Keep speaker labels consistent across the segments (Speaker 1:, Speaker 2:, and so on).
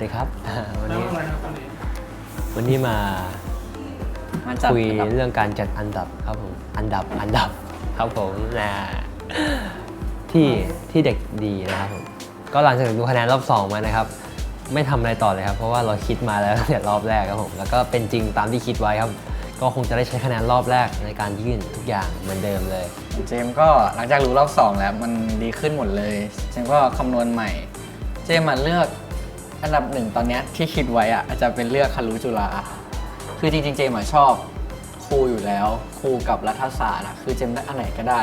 Speaker 1: วัสดีครับวัน
Speaker 2: แล้ว
Speaker 1: นี้
Speaker 2: อะไรครับวันนี้
Speaker 1: วันนี้มา
Speaker 3: มาจัด
Speaker 1: คุย
Speaker 3: อันดับ
Speaker 1: เรื่องการจัดอันดับครับผมอันดับอันดับครับผมนะที่ที่เด็กดีนะครับผมก็หลังจากดูคะแนนรอบสองมานะครับ ไม่ทำอะไรต่อเลยครับ เพราะว่าเราคิดมาแล้วตั้งแต่รอบแรกครับผมแล้วก็เป็นจริงตามที่คิดไว้ครับก็คงจะได้ใช้คะแนนรอบแรกในการยื่นทุกอย่างเหมือนเดิมเลย
Speaker 3: เจมส์ก็หลังจากรู้รอบสองแล้วมันดีขึ้นหมดเลย เจมส์ก็คำนวณใหม่ เจมส์มันเลือก อันดับหนึ่งตอนเนี้ยที่คิดไว้อะอาจจะเป็นเลือกคารุจุฬาคือจริงๆเจมส์อะชอบครูอยู่แล้วครูกับรัฐศาสตร์อะคือเจมส์ได้อันไหนก็ได้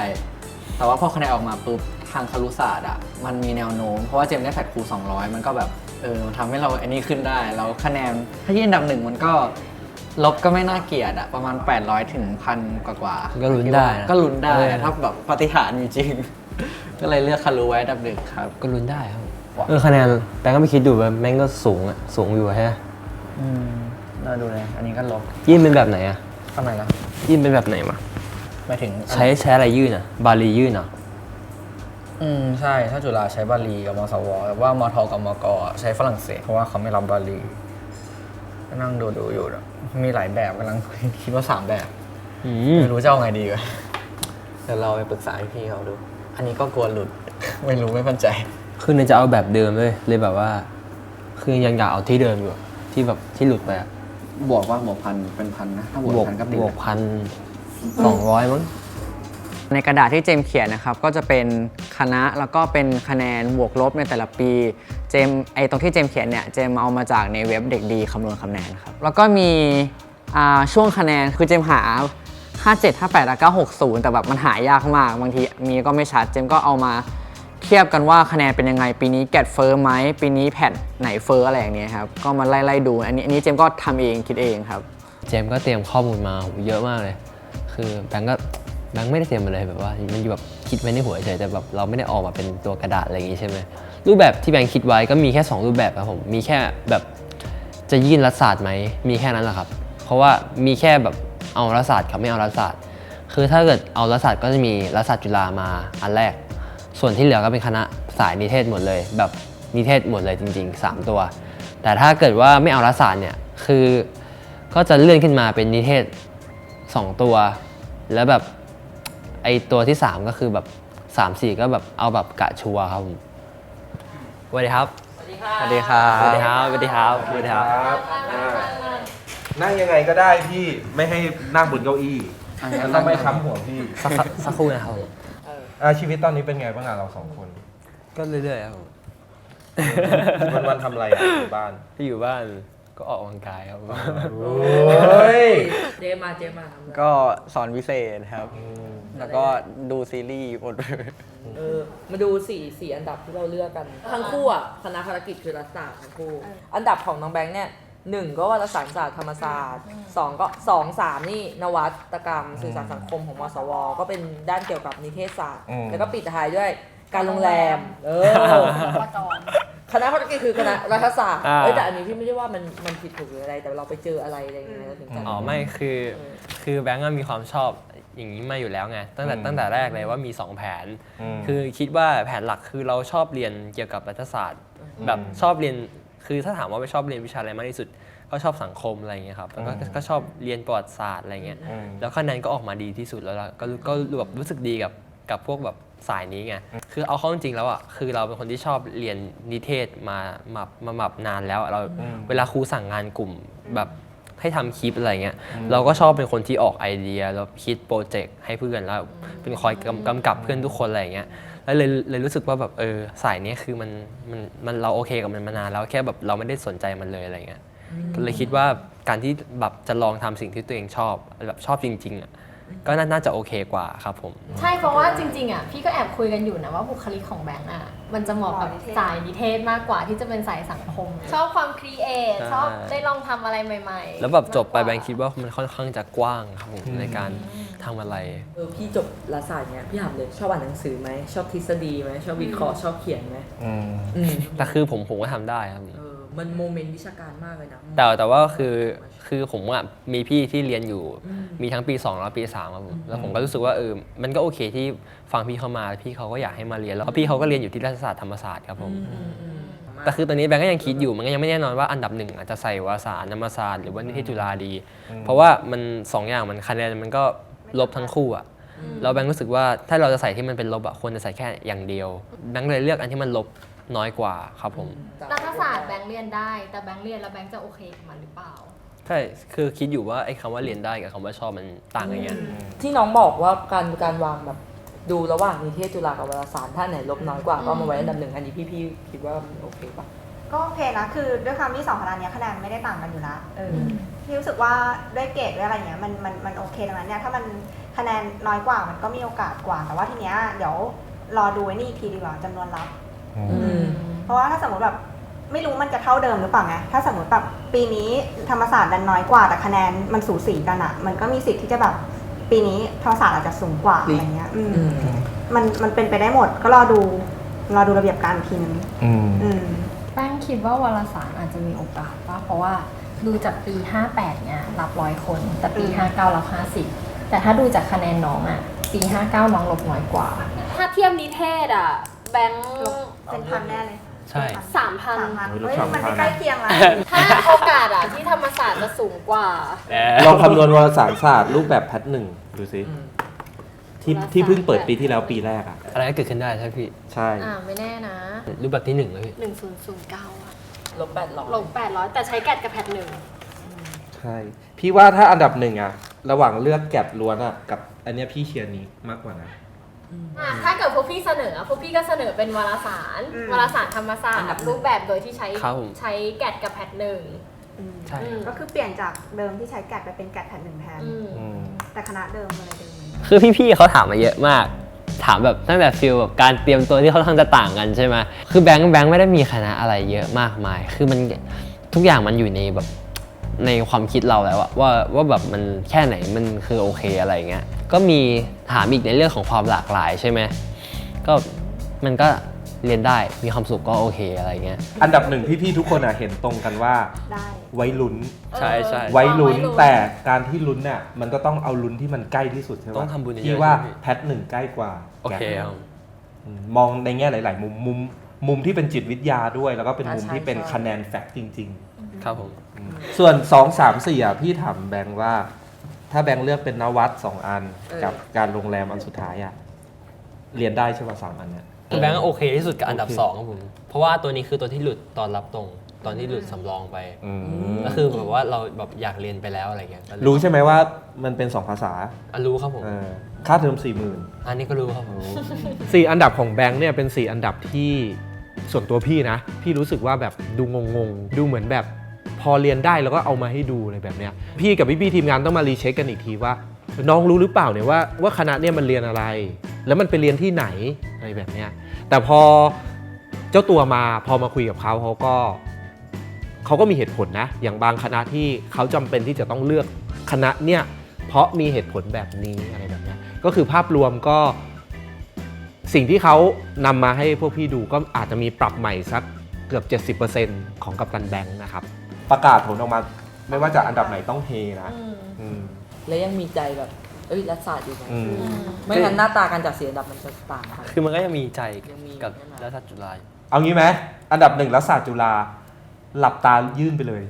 Speaker 3: แต่ว่าพอคะแนนออกมาปุ๊บทางคารุศาสตร์อะมันมีแนวโน้มเพราะว่าเจมส์ได้แพทครู 200 มันก็แบบเออมันทำให้เราอันนี้ขึ้นได้แล้วคะแนนถ้าที่อันดับหนึ่งมันก็ลบก็ไม่น่าเกลียดอะประมาณ 800ถึงพันกว่าๆ
Speaker 1: ก็ลุ้นได้นะ
Speaker 3: ก็ลุ้นได้
Speaker 1: เออ
Speaker 3: ถ้าแบบปาฏิหารย์มีจริง ก็เลยเลือกคารุไว้อันดับหนึ่งครับ
Speaker 1: ก็ลุ้นได้ครับ เออคะแนนแบงก์ก็ไม่คิดดูว่าแม่งก็สูงอะสูงอยู่ฮะ
Speaker 3: อืมน่าดูเลย อันนี้ก็ลบ
Speaker 1: ยื่นเป็นแบบไหนอะ
Speaker 3: ทำไมล่ะ
Speaker 1: ยื่นเป็นแบบไหนมา
Speaker 3: หมายถึง
Speaker 1: ใช้ใช้อะไรยื่นอะบาลียื่นเหรอ
Speaker 3: อืมใช่ ถ้าจุฬาใช้บาลีกับมสวแต่ว่ามทกับมกใช้ฝรั่งเศส เพราะว่าเขาไม่รับบาลีก็นั่งดูดูอยู่นะมีหลายแบบกำลัง คิดว่าสามแบบ
Speaker 1: อืม
Speaker 3: ไม่รู้จะเอาไงดีกันเดี๋ยวเราไปปรึกษาพี่เขาดู อันนี้ก็กลัวหลุด ไม่รู้ไม่มั่นใจ
Speaker 1: คือเนี่ยจะเอาแบบเดิมเลยเลยแบบว่า คือยังอยากเอาที่เดิมอยู่อะที่แบบที่หลุดไปอะ
Speaker 3: บวกว่าบวกพันเป็นพันนะ ถ้าบวก
Speaker 1: บวก
Speaker 3: พันก็ดี
Speaker 1: บวกพันสองร้อยมั้ง
Speaker 3: ในกระดาษที่เจมส์เขียนนะครับ ก็จะเป็นคณะแล้วก็เป็นคะแนนบวกลบในแต่ละปี เจมส์ไอตรงที่เจมส์เขียนเนี่ยเจมส์เอามาจากในเว็บเด็กดีคำนวณคะแนนครับแล้วก็มีอ่าช่วงคะแนนคือเจมส์หา 57 58แล้วก็60 แต่แบบมันหายากมาก บางทีมีก็ไม่ชัดเจมส์ก็เอามา เทียบกันว่าคะแนนเป็นยังไง ปีนี้แกดเฟอร์ไหมปีนี้แผ่นไหนเฟอร์อะไรอย่างเงี้ยครับก็มาไล่ๆดูอันนี้อันนี้เจมส์ก็ทำเองคิดเองครับ
Speaker 1: เจมส์ก็เตรียมข้อมูลมาโหเยอะมากเลย คือแบงก์ก็แบงก์ไม่ได้เตรียมมาเลยแบบว่า มันอยู่แบบคิดไว้ในหัวเฉยแต่แบบเราไม่ได้ออกมาเป็นตัวกระดาษอะไรอย่างงี้ใช่ไหมรูปแบบที่แบงก์คิดไว้ก็มีแค่ 2 รูปแบบครับผมมีแค่แบบจะยื่นรัฐศาสตร์ไหมมีแค่นั้นแหละครับ เพราะว่ามีแค่แบบเอารัฐศาสตร์กับไม่เอารัฐศาสตร์ คือถ้าเกิดเอารัฐศาสตร์ก็จะมีรัฐศาสตร์จุฬามาอันแรก ส่วนที่เหลือก็เป็นคณะสายนิเทศหมดเลย แบบนิเทศหมดเลยจริง ๆ 3 ตัว แต่ถ้าเกิดว่าไม่เอารัฐศาสตร์เนี่ยคือก็จะเลื่อนขึ้นมาเป็นนิเทศ 2 ตัว แล้วแบบไอตัวที่ 3 ก็คือแบบ 3 4 ก็แบบเอาแบบกะชัวร์ครับผมสวัสดีครับ
Speaker 3: สวัสดีครับ
Speaker 1: สวัสดีครับสวัสดีครับสวัสดีครับ
Speaker 4: ครับอ่านั่งยังไงก็ได้พี่ไม่ให้นั่งบนเก้าอี้แล้วก็ไม่ค้ำหัวพี่
Speaker 1: สักสักครู่นะครับผม
Speaker 4: อ่าชีวิตตอนนี้เป็นไงบ้างอะเราสองคน
Speaker 1: ก็เรื่อยๆครับผม
Speaker 4: วันวันๆทำอะไรอะอยู่บ้าน
Speaker 1: ที่อยู่บ้านก็ออกกำลังกายครับผม
Speaker 4: โอ้ย
Speaker 5: เจมาเจมาทำอะไร
Speaker 3: ก็สอนวิเศษครับ แล้วก็ดูซีรีส์หมด
Speaker 5: เออมาดูสี่สี่อันดับที่เราเลือกกัน ทั้งคู่อะคณะภารกิจคือรัฐศาสตร์ทั้งคู่ อันดับของน้องแบงค์เนี่ย หนึ่งก็วารสารศาสตร์ธรรมศาสตร์สองก็สองสามนี่นวัตกรรมสื่อสารสังคมของมสว ก็เป็นด้านเกี่ยวกับนิเทศศาสตร์
Speaker 4: อืม
Speaker 5: แล้วก็ปิดท้ายด้วยการโรงแรม เออคณะภารกิจคือคณะรัฐศาสตร์
Speaker 1: อ่า
Speaker 5: เอ้ยแต่อันนี้พี่ไม่ได้ว่ามันมันผิดถูกหรืออะไร แต่เราไปเจออะไรอะไรอย่างเงี้ยเราถึงจัด
Speaker 1: อ๋อไม่คือคือแบงก์ก็มีความชอบอย่างนี้มาอยู่แล้วไงตั้งแต่
Speaker 4: อืม
Speaker 1: ตั้งแต่แรกเลยว่ามี 2 แผน
Speaker 4: ม
Speaker 1: คือคิดว่าแผนหลักคือเราชอบเรียนเกี่ยวกับรัฐศาสตร์ แบบ
Speaker 4: อืม
Speaker 1: ชอบเรียน คือถ้าถามว่าไม่ชอบเรียนวิชาอะไรมากที่สุด ก็ชอบสังคมอะไรอย่างเงี้ยครับแล้วก็
Speaker 4: อืม
Speaker 1: ก็ชอบเรียนประวัติศาสตร์อะไรเงี้ย
Speaker 4: อืม
Speaker 1: แล้วคะแนนก็ออกมาดีที่สุดแล้วล่ะก็ก็แบบรู้สึกดีกับกับพวกแบบสายนี้ไง คือเอาเข้าจริงๆแล้วอะ คือเราเป็นคนที่ชอบเรียนนิเทศมามามามานานแล้วอะเรา
Speaker 4: อืม
Speaker 1: เวลาครูสั่งงานกลุ่มแบบให้ทำคลิปอะไรเงี้ย เราก็ชอบเป็นคนที่ออกไอเดียแล้วคิดโปรเจกต์ให้เพื่อนแล้วเป็นคอยกำกำกับเพื่อนทุกคนอะไรเงี้ย แล้วเลยเลยรู้สึกว่าแบบเออสายเนี้ยคือมันมันมันเราโอเคกับมันมานานแล้วแค่แบบเราไม่ได้สนใจมันเลยอะไรเงี้ยก็เลยคิดว่าการที่แบบจะลองทำสิ่งที่ตัวเองชอบแบบชอบจริงๆอะก็น่าน่าจะโอเคกว่าครับผม
Speaker 6: ใช่เพราะว่าจริงๆอะพี่ก็แอบคุยกันอยู่นะว่าบุคลิกของแบงค์อะมันจะเหมาะกับสายนิเทศมากกว่าที่จะเป็นสายสังคม ชอบความครีเอท
Speaker 1: ใช่
Speaker 6: ชอบได้ลองทำอะไรใหม่ ๆ
Speaker 1: แล้วแบบจบไป
Speaker 6: มากก
Speaker 1: แบ
Speaker 6: ว่า
Speaker 1: งค์คิดว่ามันค่อนข้างจะกว้างครับผมในการ ทำอะไร
Speaker 5: เออพี่จบรัฐศาสตร์เนี้ยพี่ถามเลยชอบอ่านหนังสือไหมชอบทฤษฎีไหมชอบวิเคราะห์ชอบเขียนไหม
Speaker 4: อืม
Speaker 5: อืม
Speaker 1: แต่คือผมผมก็ทำได้ครับ
Speaker 5: เออมันโมเมนต์วิชาการมากเลยนะ
Speaker 1: แต่แต่ว่าคือคือผมอะมีพี่ที่เรียนอยู่มีทั้งปี 2 แล้วปี3ครับผมแล้วผมก็รู้สึกว่าเออมันก็โอเคที่ฟังพี่เขามาพี่เขาก็อยากให้มาเรียนแล้วพี่เขาก็เรียนอยู่ที่รัฐศาสตร์ธรรมศาสตร์ครับผม
Speaker 5: อืมอืมอืม
Speaker 1: แต่คือตอนนี้แบงก์ก็ยังคิดอยู่มันก็ยังไม่แน่นอนว่าอันดับหนึ่งอาจจะใส่วารสารธรรมศาสตร์หรือว่านิเทศจุฬาดี เพราะว่ามันสองอย่างมันคะแนนมันก็ ลบทั้งคู่อะแล้วแบงก์รู้สึกว่าถ้าเราจะใส่ที่มันเป็นลบอะควรจะใส่แค่อย่างเดียวแบงก์เลยเลือกอันที่มันลบน้อยกว่าครับผม
Speaker 6: รัฐศาสตร์แบงค์เรียนได้ แต่แบงค์เรียนแล้วแบงค์จะโอเคกับมันหรือเปล่า
Speaker 1: ใช่ คือคิดอยู่ว่าไอ้คำว่าเรียนได้กับคำว่าชอบมันต่างกันไง
Speaker 5: ที่น้องบอกว่าการการวางแบบดูระหว่างนิเทศจุฬากับวารสารถ้าไหนลบน้อยกว่าก็เอามาไว้อันดับหนึ่งอันนี้พี่ๆคิดว่ามันโอเคปะ
Speaker 7: ก็โอเคนะ คือด้วยความที่สองคณะเนี้ยคะแนนไม่ได้ต่างกันอยู่แล้วเอออ
Speaker 5: ม
Speaker 7: พี่รู้สึกว่าด้วยเกรดด้วยอะไรเงี้ยมันมันมันโอเคดังนั้นเนี่ยถ้ามันคะแนนน้อยกว่ามันก็มีโอกาสกว่าแต่ว่าทีเนี้ยเดี๋ยวรอดูไอ้นี่อีกทีดีกว่าจำนวนรับ
Speaker 5: อืม
Speaker 7: เพราะว่าถ้าสมมติแบบไม่รู้มันจะเท่าเดิมหรือเปล่าไงถ้าสมมติแบบปีนี้ธรรมศาสตร์ดันน้อยกว่าแต่คะแนนมันสูสีกันอะมันก็มีสิทธิ์ที่จะแบบปีนี้ธรรมศาสตร์อาจจะสูงกว่าอะไรเงี้ยอืม
Speaker 5: อืม
Speaker 7: มันมันเป็นไปได้หมดก็รอดูรอดูระเบียบการอีกทีนึง
Speaker 4: อืม
Speaker 7: อืม
Speaker 6: แป้ง คิดว่าวารสารอาจจะมีโอกาสป่ะเพราะว่าดูจากปี 58 เนี่ยรับร้อยคน แต่ปี 59 รับ 50 แต่ถ้าดูจากคะแนนน้องอะปี 59 น้องลบน้อยกว่า ถ้าเทียบนิเทศอะแบงค์
Speaker 7: ลบเป็นพันแน่เลย
Speaker 1: ใช่
Speaker 6: สามพัน
Speaker 7: สามพัน
Speaker 4: โอ้ยลบ
Speaker 7: เฮ้ย
Speaker 4: สามพัน
Speaker 7: มันไม่ใกล้เคียงละ
Speaker 6: ถ้าโอกาสอะที่ธรรมศาสตร์จะสูงกว่า
Speaker 4: ลองคำนวณวารสารศาสตร์รูปแบบแพทหนึ่งดูสิ ที่
Speaker 6: วารสาร
Speaker 4: ที่เพิ่งเปิดปีที่แล้วปีแรกอะ
Speaker 1: อะไรก็เกิดขึ้นได้ใช่พี่
Speaker 4: ใช่
Speaker 6: อ่าไม่แน่นะ
Speaker 1: รูปแบบที่หนึ่งเลยพี่
Speaker 6: 1009อะ
Speaker 5: ลบแปดร้อย
Speaker 6: ลง800 แต่ใช้แกดกับแพทหนึ่ง
Speaker 4: ใช่ พี่ว่าถ้าอันดับหนึ่งอะ ระหว่างเลือกแกดล้วนอะ กับอันเนี้ยพี่เชียร์นี้มากกว่านะ
Speaker 6: อะถ้าเกิดพวกพี่เสนอ พวกพี่ก็เสนอเป็นวารสาร
Speaker 7: อืม
Speaker 6: วารสารธรรมศาสตร์รูปแบบโดยที่ใช้
Speaker 1: ครับผม
Speaker 6: ใช้แกดกับแพทหนึ่ง
Speaker 1: ใช่
Speaker 6: อืม
Speaker 7: ก็คือเปลี่ยนจากเดิมที่ใช้แกดไปเป็นแกดแผ่นหนึ่งแทน
Speaker 6: อืม
Speaker 4: อืม
Speaker 7: แต่คณะเดิมอะไรเดิมเหมือนกัน
Speaker 1: คือพี่ๆเขาถามมาเยอะมาก ถามแบบตั้งแต่ฟิลแบบการเตรียมตัวที่เขาทั้งจะต่างกันใช่ไหมคือแบงค์แบงค์ไม่ได้มีคณะอะไรเยอะมากมาย คือมันทุกอย่างมันอยู่ในแบบในความคิดเราแล้วอะว่าว่าแบบมันแค่ไหนมันคือโอเคอะไรเงี้ยก็มีถามอีกในเรื่องของความหลากหลายใช่ไหมก็มันก็ เรียนได้มีความสุขก็โอเคอะไรเงี้ย
Speaker 4: อันดับหนึ่งพี่ๆทุกคนอะเห็นตรงกันว่า
Speaker 7: ได้
Speaker 4: ไว้ลุ้น
Speaker 1: ใช่ใช่
Speaker 4: ไว้ลุ้นแต่การที่ลุ้นเนี่ยมันก็ต้องเอาลุ้นที่มันใกล้ที่สุดใช่ไหม
Speaker 1: ต้องทำบุญเยอะๆ
Speaker 4: พี่ว่า
Speaker 1: ใช่ไหม
Speaker 4: แพทหนึ่งใกล้กว่า
Speaker 1: โอเค
Speaker 4: แกด
Speaker 1: ครับ
Speaker 4: อืมมองในแง่หลาย ๆ มุมมุมมุมที่เป็นจิตวิทยาด้วย แล้วก็เป็น
Speaker 5: อ่า
Speaker 4: มุม
Speaker 5: ใช่
Speaker 4: ที่เป็น
Speaker 5: ใช่
Speaker 4: คะแนนแฟกต์จริง
Speaker 1: ครับผม
Speaker 4: ๆอืมส่วน 2 3 4อะพี่ถามแบงค์ว่า ถ้าแบงค์เลือกเป็นนวัดสองอันกับการโรงแรมอันสุดท้ายอะเรียนได้ใช่ป่ะสามอันเนี่ย
Speaker 1: คือแบงค์โอเคที่สุดกับอันดับ
Speaker 4: โอเค
Speaker 1: สองครับผม เพราะว่าตัวนี้คือตัวที่หลุดตอนรับตรง ตอนที่หลุดสำรองไป
Speaker 4: อืม
Speaker 1: ก็คือแบบว่าเราแบบอยากเรียนไปแล้วอะไรเงี้ยก็เลย
Speaker 4: รู้ใช่ไหมว่ามันเป็น 2 ภาษา
Speaker 1: อะรู้ครับผม
Speaker 4: เออค่าเทอมสี่หมื่น
Speaker 1: อันนี้ก็รู้ครับผม
Speaker 4: สี่อันดับของแบงค์เนี่ยเป็นสี่อันดับที่ส่วนตัวพี่นะ พี่รู้สึกว่าแบบดูงงๆ ดูเหมือนแบบพอเรียนได้แล้วก็เอามาให้ดูอะไรแบบเนี้ยพี่กับพี่ๆทีมงานต้องมารีเช็คกันอีกทีว่า น้องรู้หรือเปล่าเนี่ยว่าว่าคณะเนี่ยมันเรียนอะไร แล้วมันไปเรียนที่ไหนอะไรแบบเนี้ยแต่พอเจ้าตัวมาพอมาคุยกับเขาเขาก็เขาก็มีเหตุผลนะ อย่างบางคณะที่เขาจำเป็นที่จะต้องเลือกคณะเนี่ยเพราะมีเหตุผลแบบนี้อะไรแบบเนี้ยก็คือภาพรวมก็สิ่งที่เขานำมาให้พวกพี่ดูก็อาจจะมีปรับใหม่สักเกือบ 70%ของกัปตันแบงค์นะครับ ประกาศผลออกมาไม่ว่าจะอันดับไหนต้องเฮนะ
Speaker 6: อืม
Speaker 4: อืม
Speaker 5: แล้วยังมีใจแบบเอ้ยรัฐศาสตร์อยู่ไหม
Speaker 4: อืม
Speaker 5: ไม่งั้นหน้าตาการจัดเสียอันดับมันจะต่างกัน
Speaker 1: คือมันก็ยังมีใจ
Speaker 5: ยังมี
Speaker 1: กับ
Speaker 5: ใช่ไหม
Speaker 1: รัฐศาสตร์จุฬาอยู่
Speaker 4: เอางี้ไหมอันดับหนึ่งรัฐศาสตร์จุฬาหลับตายื่นไปเลย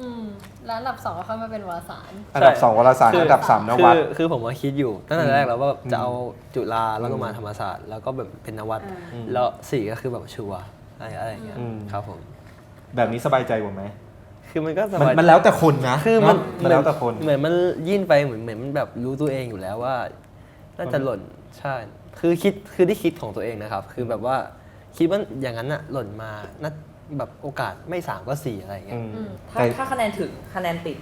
Speaker 6: อืมแล้วอันดับสองก็ค่อยมาเป็นวารสาร
Speaker 4: อันดับสองวารสารอันดับสามน
Speaker 1: คื
Speaker 4: วัต
Speaker 1: อคือผมว่าคิดอยู่ตั้งแต่แรกแล้วว่าแบบ
Speaker 4: อืม
Speaker 1: จะเอาจุฬาแล้วก็มา
Speaker 4: อืม
Speaker 1: ธรรมศาสตร์ แล้วก็แบบเป็นนวัต
Speaker 7: อืม
Speaker 1: แล้วสี่ก็คือแบบชัวร์อะไรอะไรอย่างเงี้ย
Speaker 4: อืม
Speaker 1: ครับผม
Speaker 4: แบบนี้สบายใจกว่าไหม
Speaker 1: คือมันก็ส
Speaker 4: มัน
Speaker 1: บาย
Speaker 4: มันแล้วแต่คนนะ
Speaker 1: คือมัน
Speaker 4: เนอะมันแล้วแต่คน
Speaker 1: เหมือนมันยิ่นไปเหมือนเหมือนมันแบบรู้ตัวเองอยู่แล้วว่า น่าจะหล่นใช่ คือคิดคือที่คิดของตัวเองนะครับ คือแบบว่าคิดว่าอย่างนั้นอะหล่นมาน่าแบบโอกาสไม่สามก็สี่อะไรอย่างเงี้
Speaker 4: อื
Speaker 1: ย
Speaker 4: ม
Speaker 6: อืม
Speaker 5: ถ้า
Speaker 4: แต่
Speaker 5: ถ้าคะแนนถึงคะแนนติด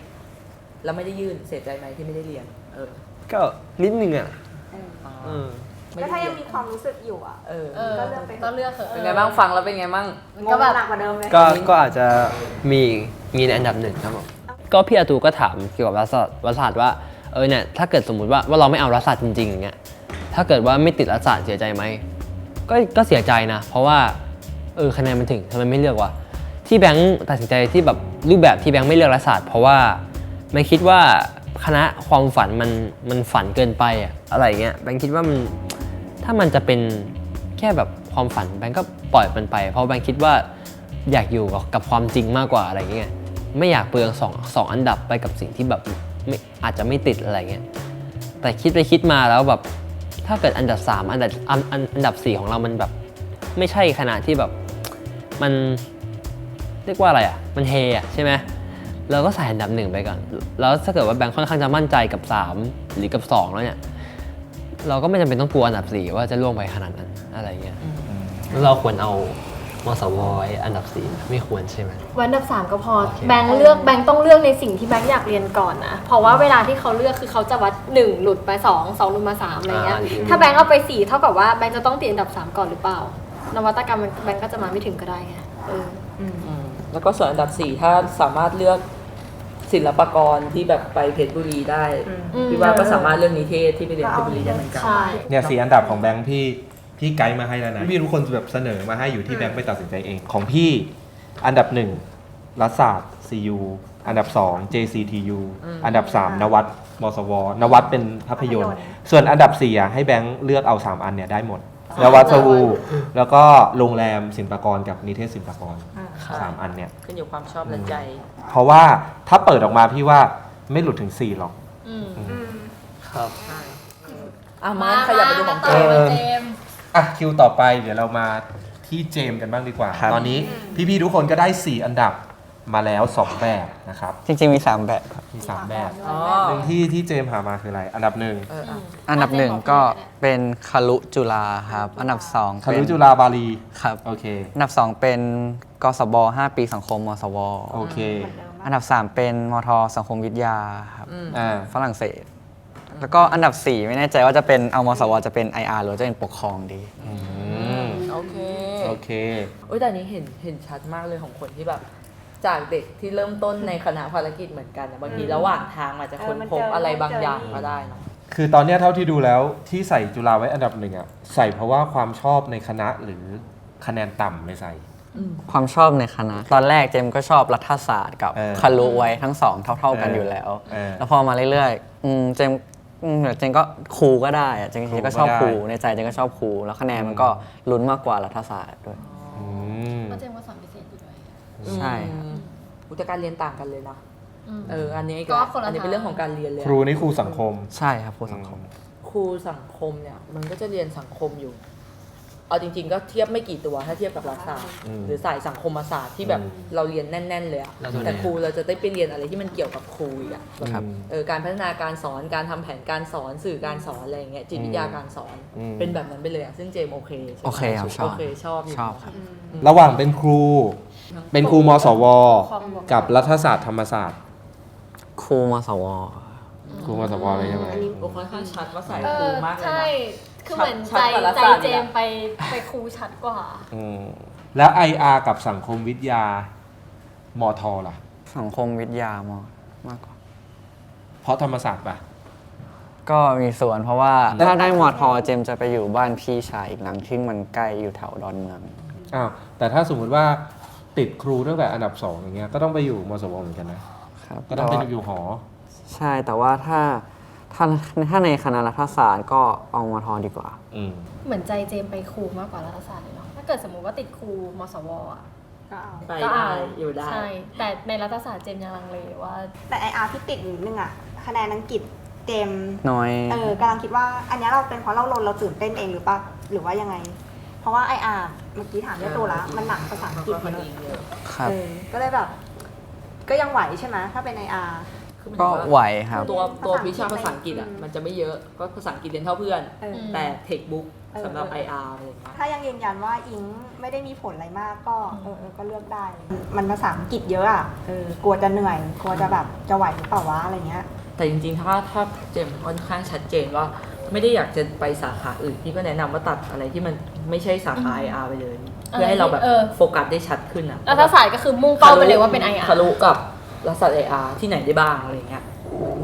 Speaker 5: แล้วไม่ได้ยื่นเสียใจไหมที่ไม่ได้เรียน เออ
Speaker 1: ก็นิดนึงอะ
Speaker 7: เออ
Speaker 5: อ่า
Speaker 1: เออ
Speaker 5: ไม่
Speaker 7: แล้ว
Speaker 5: ได้
Speaker 7: ถ้า
Speaker 5: เรี
Speaker 7: ยั
Speaker 5: ย
Speaker 7: ง
Speaker 5: น
Speaker 7: มีความรู้สึกอยู่อะ
Speaker 5: เออ
Speaker 6: เออ
Speaker 7: ก็เลือกไปเถอะ
Speaker 6: ก็เลือกเถอะ
Speaker 5: เป็นไงบ้างฟังแล้วเป็นไงบ้าง
Speaker 7: ง
Speaker 6: ก็
Speaker 7: ง
Speaker 6: แบบ
Speaker 7: หนักกว่าเดิมเลย
Speaker 1: ก็ก็อาจจะมีมีในอันดับหนึ่งครับผมก็พี่อาตูก็ถามเกี่ยวกับรัฐศาสตร์รัฐศาสตร์ว่าเออเนี่ยถ้าเกิดสมมุติว่าว่าเราไม่เอารัฐศาสตร์จริงๆอย่างเงี้ยถ้าเกิดว่าไม่ติดรัฐศาสตร์เสียใจไหมก็ก็เสียใจนะ เพราะว่าเออคะแนนมันถึงทำไมไม่เลือกวะที่แบงค์ตัดสินใจที่แบบรูปแบบที่แบงค์ไม่เลือกรัฐศาสตร์เพราะว่าไม่คิดว่า คณะความฝันมันมันฝันเกินไปอะอะไรเงี้ยแบงค์คิดว่ามันถ้ามันจะเป็นแค่แบบความฝันแบงค์ก็ปล่อยมันไป เพราะแบงค์คิดว่าอยากอยู่กับความจริงมากกว่าอะไรเงี้ยไม่อยากเปลืองสองสองอันดับไปกับสิ่งที่แบบไม่อาจจะไม่ติดอะไรเงี้ยแต่คิดไปคิดมาแล้วแบบถ้าเกิดอันดับ 3 อันดับอันอันอันดับ 4 ของเรามันแบบ ไม่ใช่ขนาดที่แบบมันเรียกว่าอะไรอะ มันเฮอะใช่ไหม เราก็ใส่อันดับหนึ่งไปก่อน แล้วถ้าเกิดว่าแบงค์ค่อนข้างจะมั่นใจกับ 3 หรือกับ 2 แล้วเนี่ย เราก็ไม่จำเป็นต้องกลัวอันดับ 4 ว่าจะล่วงไปขนาดนั้นอะไรเงี้ยแล้วเราควรเอามสวไว้อันดับ4ไม่ควรใช่ไหม
Speaker 6: วันอันดับสามก็พอ
Speaker 1: โอเค
Speaker 6: แบงค์เลือกแบงค์ต้องเลือกในสิ่งที่แบงค์อยากเรียนก่อนนะ เพราะว่าเวลาที่เขาเลือกคือเขาจะวัดหนึ่งหลุดไปสองสองหลุดมาสามอะไรเงี้ย ถ้าแบงค์เอาไปสี่เท่ากับว่าแบงค์จะต้องติดอันดับสามก่อนหรือเปล่า นวัตกรรมมันแบงค์ก็จะมาไม่ถึงก็ได้ไงเออ
Speaker 5: อืมแล้วก็ส่วนอันดับ4ถ้าสามารถเลือก ศิลปากรที่แบบไปเพชรบุรีได้
Speaker 6: อืม
Speaker 5: พี่ว่าก็สามารถเลือกนิเทศที่ไปเรียนเพชรบุรีได้เหมือนกัน
Speaker 6: ใช่
Speaker 4: เนี่ยสีอันดับของแบงค์พี่พี่ไกด์มาให้แล้วนะพี่ทุกคนแบบเสนอมาให้อยู่ที่แบงค์ไปตัดสินใจเอง ของพี่อันดับหนึ่งรัฐศาสตร์ CU อันดับ 2 JCTU อันดับ 3 นวัดมสวนวัดเป็นภาพยนตร์ ส่วนอันดับ4อะให้แบงค์เลือกเอา 3 อันเนี่ยได้หมด นวัดสวูแล้วก็โรงแรมศิลปากรกับนิเทศศิลปากรสามอันเนี่ย
Speaker 5: ขึ้นอยู่ความชอบและใจ
Speaker 4: เพราะว่าถ้าเปิดออกมาพี่ว่าไม่หลุดถึง 4 หรอก
Speaker 6: อืม
Speaker 1: ครับ
Speaker 5: อะมาขยับไปดูของเจ
Speaker 6: ต่
Speaker 5: ม
Speaker 6: อ
Speaker 5: ส์
Speaker 6: ไปเจมส์
Speaker 4: อะคิวต่อไปเดี๋ยวเรามาที่เจมส์กันบ้างดีกว่า
Speaker 3: ครับ
Speaker 4: ตอนนี้พี่ๆทุกคนก็ได้ 4 อันดับ มาแล้ว 2 แบบนะครับ
Speaker 3: จริงๆมี 3 แบบครับ
Speaker 4: มี3แบบ
Speaker 5: อ๋อ
Speaker 4: หนึ่งที่ที่เจมส์หามาคืออะไร อันดับหนึ่ง
Speaker 5: เอออะ
Speaker 3: อันดับหนึ่งก็เป็นคารุจุฬาครับ อันดับสอง
Speaker 4: คา
Speaker 3: เป็
Speaker 4: รุ
Speaker 3: น
Speaker 4: จุฬาบาลี
Speaker 3: ครับ
Speaker 4: โอเค
Speaker 3: อันดับสองเป็นกสบ5ปีสังคมมสว
Speaker 4: โอเค
Speaker 3: อันดับสามเป็นมทสังคมวิทยาครับ
Speaker 4: อ่า
Speaker 3: ฝรั่งเศส แล้วก็อันดับ4ไม่แน่ใจว่าจะเป็นเอามสว จะเป็น IR หรือว่าจะเป็นปกครองดี
Speaker 4: อืม
Speaker 5: โอเค
Speaker 4: โอเค
Speaker 5: โอ้ยแต่อันนี้เห็นเห็นชัดมากเลยของคนที่แบบ จากเด็กที่เริ่มต้นในคณะภารกิจเหมือนกันนะบางทีระหว่างทางอาจจะค้นพบอะไรบางอย่างก็ได้เนอะ
Speaker 4: คือตอนเนี้ยเท่าที่ดูแล้วที่ใส่จุฬาไว้อันดับหนึ่งอะใส่เพราะว่าความชอบในคณะหรือคะแนนต่ำไม่ใส่
Speaker 3: ความชอบในคณะ ตอนแรกเจมก็ชอบรัฐศาสตร์กับ
Speaker 4: เออ
Speaker 3: คารุไว้ทั้งสองเท่า ๆกัน
Speaker 4: เออ
Speaker 3: อยู่แล้ว
Speaker 4: เออ
Speaker 3: แล้วพอมาเรื่อยๆอืมเจมอืมเดี๋ยวเจมก็ครูก็ได้อะเจม
Speaker 4: ครูก็
Speaker 3: ก็ชอบ
Speaker 4: ได้
Speaker 3: ครูในใจเจมก็ชอบครูแล้วคะแนนมันก็ลุ้นมากกว่ารัฐศาสตร์ด้วย
Speaker 4: อืม
Speaker 6: ก็เจมส์ก็สอนพิเศษอยู่ด้วย
Speaker 3: ใช่ครับ
Speaker 5: อืมอุยแตการเรียนต่างกันเลยนะ
Speaker 6: อืม
Speaker 5: เอออันนี้อี
Speaker 6: ก็คนละ
Speaker 5: อันนี้เป็นเรื่องของการเรียนเลย
Speaker 4: ครูนี่ครูสังคม
Speaker 3: ใช่ครับครูสังคม
Speaker 5: ครูสังคมเนี่ย มันก็จะเรียนสังคมอยู่ เอาจริง ๆ ก็เทียบไม่กี่ตัวถ้าเทียบกับรัฐศาสตร์
Speaker 4: อืม
Speaker 5: หรือสายสังคมศาสตร์ที่แบบ
Speaker 4: อืม
Speaker 5: เราเรียนแน่น ๆ เลยอะ
Speaker 1: แล้วส่วนใหญ่
Speaker 5: แต่ครูเราจะได้ไปเรียนอะไรที่มันเกี่ยวกับครูอีกอะแบบ
Speaker 3: ครับ
Speaker 5: เออการพัฒนาการสอนการทำแผนการสอนสื่อการสอนอะไรอย่างเงี้ยจิตวิทยาการสอน
Speaker 4: อืม
Speaker 5: เป็นแบบนั้นไปเลยอะซึ่งเจมส์โอเคใช่ไหม
Speaker 3: โอเคครับชอบ
Speaker 5: โอเคชอบยู่
Speaker 3: ชอบครับ
Speaker 4: ระหว่างเป็นครู เป็นครูมสว
Speaker 6: ความบวก
Speaker 4: กับรัฐศาสตร์ธรรมศาสตร์
Speaker 3: ครูมสว
Speaker 4: ครูมสวเลยใช่ไหม
Speaker 5: อันนี้โอ้ค่อนข้างชัดว่าสาย
Speaker 6: เอ
Speaker 5: ครู
Speaker 6: อ
Speaker 5: มากเลย
Speaker 6: ใช่
Speaker 5: นะ
Speaker 6: คือเหมือน
Speaker 5: ชั
Speaker 6: ใจ
Speaker 5: ดกว่ารัฐ
Speaker 6: ใจ
Speaker 5: ศาสตร์
Speaker 6: เจ
Speaker 5: อีกอะ
Speaker 6: มส์ไปไปครูชัดกว่า
Speaker 4: อืมแล้ว IR กับสังคมวิทยามทล่ะ
Speaker 3: สังคมวิทยามากมากกว่า
Speaker 4: เพราะธรรมศาสตร์ป่ะ
Speaker 3: ก็มีส่วนเพราะว่าถ้าได้มอทอเจมจะไปอยู่บ้านพี่ชายอีกหลังที่มันใกล้อยู่แถวดอนเมือง
Speaker 4: อ้าวแต่ถ้าสมมุติว่า ติดครูตั้งแต่อันดับสองอย่างเงี้ยก็ต้องไปอยู่มสวเหมือนกันนะ
Speaker 3: ครับ
Speaker 4: ก็ต้องไป
Speaker 3: แต่ว่า
Speaker 4: อยู่หอ
Speaker 3: ใช่แต่ว่าถ้าถ้าถ้าในคณะรัฐศาสตร์ก็เอามอทอดีกว่า
Speaker 4: อืม
Speaker 6: เหมือนใจเจมส์ไปครูมากกว่ารัฐศาสตร์เลยเนาะถ้าเกิดสมมุติว่าติดครูมสวอะ
Speaker 7: ก็เอา
Speaker 5: ไป
Speaker 6: ก็
Speaker 5: ได้
Speaker 6: เอา
Speaker 5: อยู่ได้
Speaker 6: ใช่แต่ในรัฐศาสตร์เจมส์ยังลังเลว่า
Speaker 7: แต่ไออาร์ที่ติดอยู่นิดนึงอะคะแนนอังกฤษเต็ม
Speaker 3: น้อย
Speaker 7: เออกำลังคิดว่า อันเนี้ยเราเป็นเพราะเราลนเราตื่นเต้นเองหรือปะหรือว่ายังไง เพราะว่าไออาร์เมื่อกี้ถามเรื่องตัวละมันหนักภาษาอังกฤษ
Speaker 5: ก็
Speaker 7: เย
Speaker 5: ดี
Speaker 7: อะ
Speaker 5: เยอะ
Speaker 3: ครับ
Speaker 7: เออก็เลยแบบ ก็ยังไหวใช่ไหมถ้าเป็นไออาร์
Speaker 5: คือมัน
Speaker 3: ก็
Speaker 5: ว่า
Speaker 3: ไหวครับ
Speaker 5: ตัวตัว
Speaker 7: ภาษาอังกฤษ
Speaker 5: วิชาภาษาอังกฤษอะ
Speaker 7: อืม
Speaker 5: มันจะไม่เยอะก็ภาษาอังกฤษเรียนเท่าเพื่อน
Speaker 7: เออ
Speaker 5: แต่เทคบุ๊ก
Speaker 7: เออ
Speaker 5: สำหรับ
Speaker 7: เออ
Speaker 5: IR อะไรอย่างเงี้ย
Speaker 7: ถ้ายังยืนยันว่าอิงไม่ได้มีผลอะไรมากก็เออเออก็เลือกได้ มันภาษาอังกฤษเยอะอะเออกลัวจะเหนื่อย กลัวจะแบบจะไหวหรือเปล่าวะอะไรเงี้ย
Speaker 5: แต่จริงๆ ถ้าถ้าเจมส์ค่อนข้างชัดเจนว่า ไม่ได้อยากจะไปสาขาอื่นพี่ก็แนะนำว่าตัดอะไรที่มัน ไม่ใช่สาขา IR ไปเลย เพื่อให้เราแบบ
Speaker 6: เออ
Speaker 5: โฟกัสได้ชัดขึ้นอะ
Speaker 6: รัฐศาสตร์ก็คือมุ่งเป้าไปเลยว่าเป็น IR
Speaker 5: ทะลุกับรัฐศาสตร์ IR ที่ไหนได้บ้างอะไรเงี้ย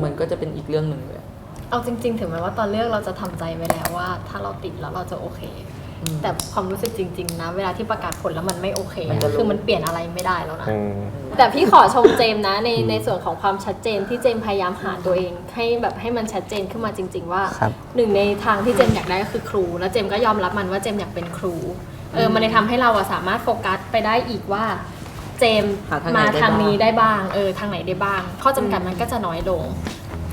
Speaker 5: มันก็จะเป็นอีกเรื่องหนึ่งเลย
Speaker 6: เอาจริง ๆ ถึงแม้ว่าตอนเลือกเราจะทำใจไว้แล้วว่า ถ้าเราติดแล้วเราจะโอเค
Speaker 5: อืม
Speaker 6: แต่ความรู้สึกจริง ๆ นะ เวลาที่ประกาศผลแล้วมันไม่โอเค
Speaker 5: มันจะรู้
Speaker 6: คือมันเปลี่ยนอะไรไม่ได้แล้วนะ
Speaker 4: อืม
Speaker 6: แต่พี่ขอชมเจมส์นะในในส่วนของความชัดเจนที่เจมส์พยายามหาตัวเอง ให้แบบให้มันชัดเจนขึ้นมาจริง ๆ ว่า
Speaker 3: ครับ
Speaker 6: หนึ่งในทางที่เจมส์อยากได้ก็คือครู แล้วเจมส์ก็ยอมรับมันว่าเจมส์อยากเป็นครูเออมันเลยทำให้เราอะสามารถโฟกัสไปได้อีกว่า เจมส์
Speaker 5: หาทางไหน
Speaker 6: มา
Speaker 5: ได้
Speaker 6: ทาง
Speaker 5: บ้าง
Speaker 6: นี้ได้บ้างเออทางไหนได้บ้าง ข้อจำกัดมันก็จะน้อยลง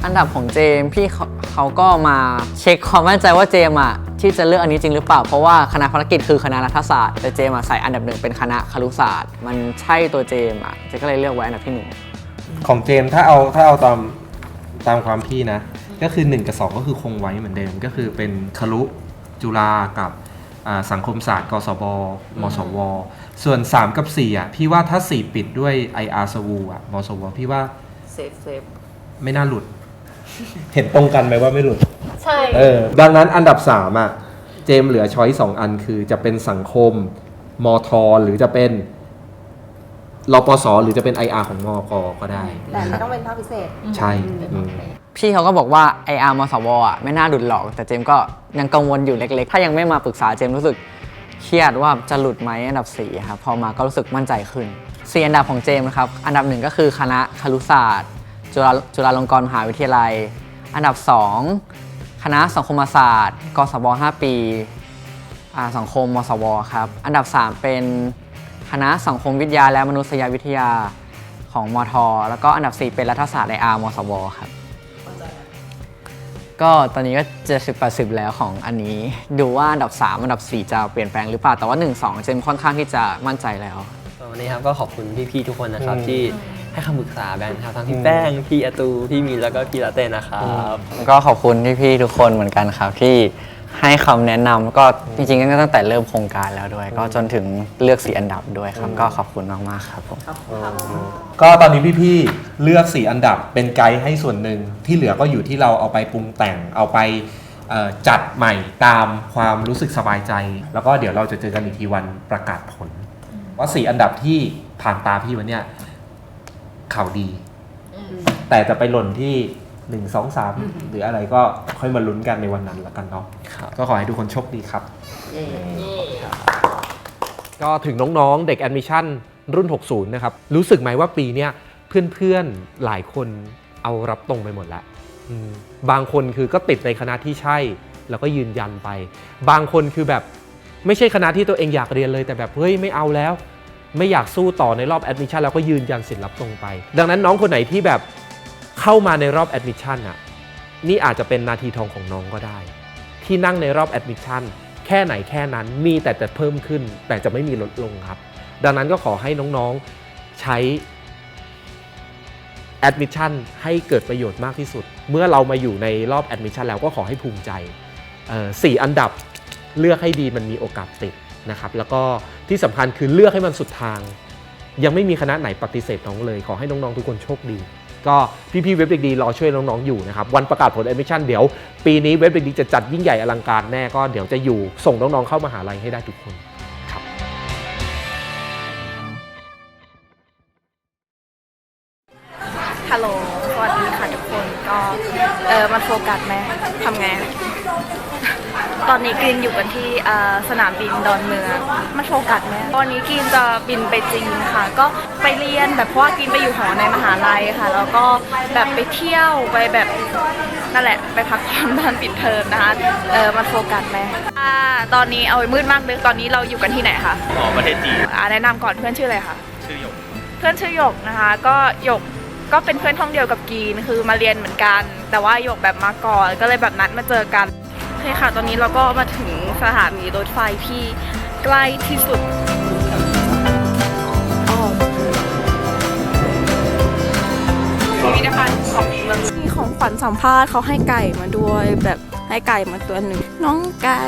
Speaker 3: อันดับของเจมส์พี่เขาเขาก็มาเช็คความมั่นใจว่าเจมส์อะ ที่จะเลือกอันนี้จริงหรือเปล่า เพราะว่าคณะภารกิจคือคณะรัฐศาสตร์แต่เจมส์อะใส่อันดับหนึ่งเป็นคณะครุศาสตร์ มันใช่ตัวเจมส์อะเจมส์ก็เลยเลือกไว้อันดับที่หนึ่ง
Speaker 4: ของเจมส์ถ้าเอาถ้าเอาตามตามความพี่นะ ก็คือ 1 กับ 2 ก็คือคงไว้เหมือนเดิม ก็คือเป็นครุจุฬากับอ่าสังคมศาสตร์กสบมสว ส่วน 3 กับ4อะพี่ว่าถ้า 4 ปิดด้วย IR สวูอะมสว พี่ว่า
Speaker 5: เซฟเซฟ
Speaker 4: ไม่น่าหลุด เห็นตรงกันไหมว่าไม่หลุด
Speaker 6: ใช่
Speaker 4: เออ ดังนั้นอันดับ 3 อะ เจมส์เหลือช้อยสองอันคือจะเป็นสังคมมทหรือจะเป็นรปสหรือจะเป็น IR ของมกก็ได้
Speaker 7: แต่ไม่ต้องเป็นภาคพิเศษ
Speaker 4: ใช่อืม
Speaker 3: พี่เขาก็บอกว่าไออาร์มสวอะไม่น่าหลุดหรอก แต่เจมส์ก็ยังกังวลอยู่เล็ก ๆ ถ้ายังไม่มาปรึกษาเจมส์รู้สึกเครียดว่าจะหลุดไหมอันดับ4ครับพอมาก็รู้สึกมั่นใจขึ้นสี่อันดับของเจมส์นะครับอันดับหนึ่งก็คือคณะครุศาสตร์ จุฬาจุฬาลงกรณ์มหาวิทยาลัย อันดับ 2 คณะสังคมศาสตร์กศบ5ปีอ่าสังคมมสวครับ อันดับ 3 เป็นคณะสังคมวิทยาและมนุษยวิทยาของมท แล้วก็อันดับ 4 เป็นรัฐศาสตร์ในอามสวครับ ก็ตอนนี้ก็เจ็ดสิบแปดสิบแล้วของอันนี้ ดูว่าอันดับ 3 อันดับ 4 จะเปลี่ยนแปลงหรือเปล่า แต่ว่า 1 2 เจมค่อนข้างที่จะมั่นใจแล้ว
Speaker 1: วันนี้ครับก็ขอบคุณพี่ๆทุกคนนะครับ
Speaker 4: อืม
Speaker 1: ที่ ให้คำปรึกษาแบงค์ครับทั้งพี่แป้งพี่อาตูพี่มีนแล้วก็พี่ลาเต้นะครับ
Speaker 3: แล้วก็ขอบคุณพี่ๆทุกคนเหมือนกันครับที่ให้คำแนะนำก็จริงๆก็ตั้งแต่เริ่มโครงการแล้วด้วย ก็จนถึงเลือกสีอันดับด้วยครับ ก็ขอบคุณมากๆครับผม
Speaker 4: ก็ตอนนี้พี่ๆเลือก4อันดับเป็นไกด์ให้ส่วนหนึ่งที่เหลือก็อยู่ที่เราเอาไปปรุงแต่งเอาไปเอ่อจัดใหม่ตามความรู้สึกสบายใจ แล้วก็เดี๋ยวเราจะเจอกันอีกทีวันประกาศผล ว่า4อันดับที่ผ่านตาพี่วันเนี้ย ข่าวดี แต่จะไปหล่นที่1 2 3หรืออะไรก็ค่อยมาลุ้นกันในวันนั้นละกันเนาะ
Speaker 1: ครับ
Speaker 4: ก็ขอให้ทุกคนโชคดีครับ ก็ถึงน้องๆ เด็กแอดมิชชั่นรุ่น 60 นะครับ รู้สึกไหมว่าปีเนี้ยเพื่อนๆ หลายคนเอารับตรงไปหมดแล้วอืมบางคนคือก็ติดในคณะที่ใช่ แล้วก็ยืนยันไป บางคนคือแบบไม่ใช่คณะที่ตัวเองอยากเรียนเลยแต่แบบเฮ้ยไม่เอาแล้ว ไม่อยากสู้ต่อในรอบแอดมิชชั่นแล้วก็ยืนยันสิทธิ์รับตรงไป ดังนั้นน้องคนไหนที่แบบเข้ามาในรอบแอดมิชชั่นอะนี่อาจจะเป็นนาทีทองของน้องก็ได้ ที่นั่งในรอบแอดมิชชั่นแค่ไหนแค่นั้นมีแต่จะเพิ่มขึ้น แต่จะไม่มีลดลงครับ ดังนั้นก็ขอให้น้องๆใช้แอดมิชชั่นให้เกิดประโยชน์มากที่สุด เมื่อเรามาอยู่ในรอบแอดมิชชั่นแล้วก็ขอให้ภูมิใจสี่อันดับเลือกให้ดีมันมีโอกาสติด นะครับแล้วก็ที่สำคัญคือเลือกให้มันสุดทาง ยังไม่มีคณะไหนปฏิเสธน้องเลย ขอให้น้องๆทุกคนโชคดี ก็พี่ๆเว็บเด็กดีรอช่วยน้องๆอยู่นะครับวันประกาศผลแอดมิชชั่นเดี๋ยว ปีนี้เว็บเด็กดีจะจัดยิ่งใหญ่อลังการแน่ก็เดี๋ยวจะอยู่ส่งน้องๆเข้ามหาลัยให้ได้ทุกคน
Speaker 8: มันโฟกัสไหมทำไง ตอนนี้กรีนอยู่กันที่เอ่อสนามบินดอนเมืองมันโฟกัสไหมตอนนี้กรีนจะบินไปจีนค่ะ ก็ไปเรียนแบบเพราะว่ากรีนไปอยู่หอในมหาลัยค่ะ แล้วก็แบบไปเที่ยวไปแบบนั่นแหละไปพักผ่อนบ้านปิดเทอมนะคะ เออมันโฟกัสไหมอ่าตอนนี้เอาไว้มืดมากเลยตอนนี้เราอยู่กันที่ไหนคะ
Speaker 9: หอประเทศจีน
Speaker 8: อ่าแนะนำก่อนเพื่อนชื่ออะไรคะ
Speaker 9: ชื่อหยก
Speaker 8: เพื่อนชื่อหยกนะคะ ก็หยก ก็เป็นเพื่อนห้องเดียวกับกรีนคือมาเรียนเหมือนกัน แต่ว่าหยกแบบมาก่อนก็เลยแบบนัดมาเจอกันโอเคค่ะ ตอนนี้เราก็มาถึงสถานีรถไฟที่ใกล้ที่สุดมีนะคะของมีของขวัญสัมภาษณ์เขาให้ไก่มาด้วยแบบให้ไก่มาตัวหนึ่งน้องไก่